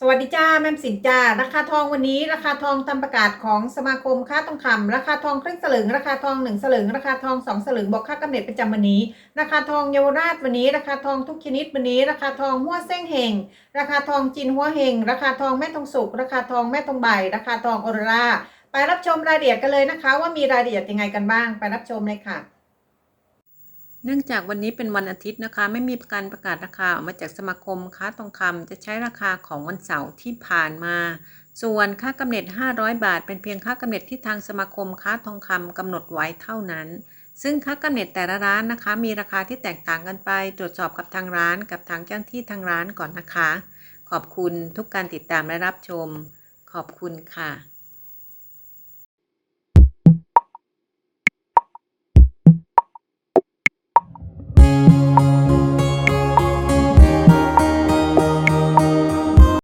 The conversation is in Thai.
สวัสดีจ้าแม่สินจ้าราคาทองวันนี้ราคาทองตามประกาศของสมาคมค้าทองคำราคาทองครึ่งสลึง ราคาทองหนึ่งสลึง ราคาทองสองสลึงบอกค่ากำเนิดประจำวันนี้ ราคาทองเยาวราชวันนี้ ราคาทองทุกชนิดวันนี้ ราคาทองหัวเส้งเฮงราคาทองจีนหัวเฮงราคาทองแม่ทองสุกราคาทองแม่ทองใบ ราคาทองออรราไปรับชมรายละเอียดกันเลยนะคะ ว่ามีรายละเอียดยังไงกันบ้าง ไปรับชมเลยค่ะ เนื่องจากวันนี้เป็นวันอาทิตย์นะคะ ไม่มีการประกาศราคาออกมาจากสมาคมค้าทองคำจะใช้ราคาของวันเสาร์ที่ผ่านมา ส่วนค่ากำเนิด 500 บาท เป็นเพียงค่ากำเนิดที่ทางสมาคมค้าทองคำกำหนดไว้เท่านั้น ซึ่งค่ากำเนิดแต่ละร้านนะคะ มีราคาที่แตกต่างกันไป ตรวจสอบกับทางร้าน กับทางเจ้าหน้าที่ทางร้านก่อนนะคะ ขอบคุณทุกการติดตามและรับชม ขอบคุณค่ะ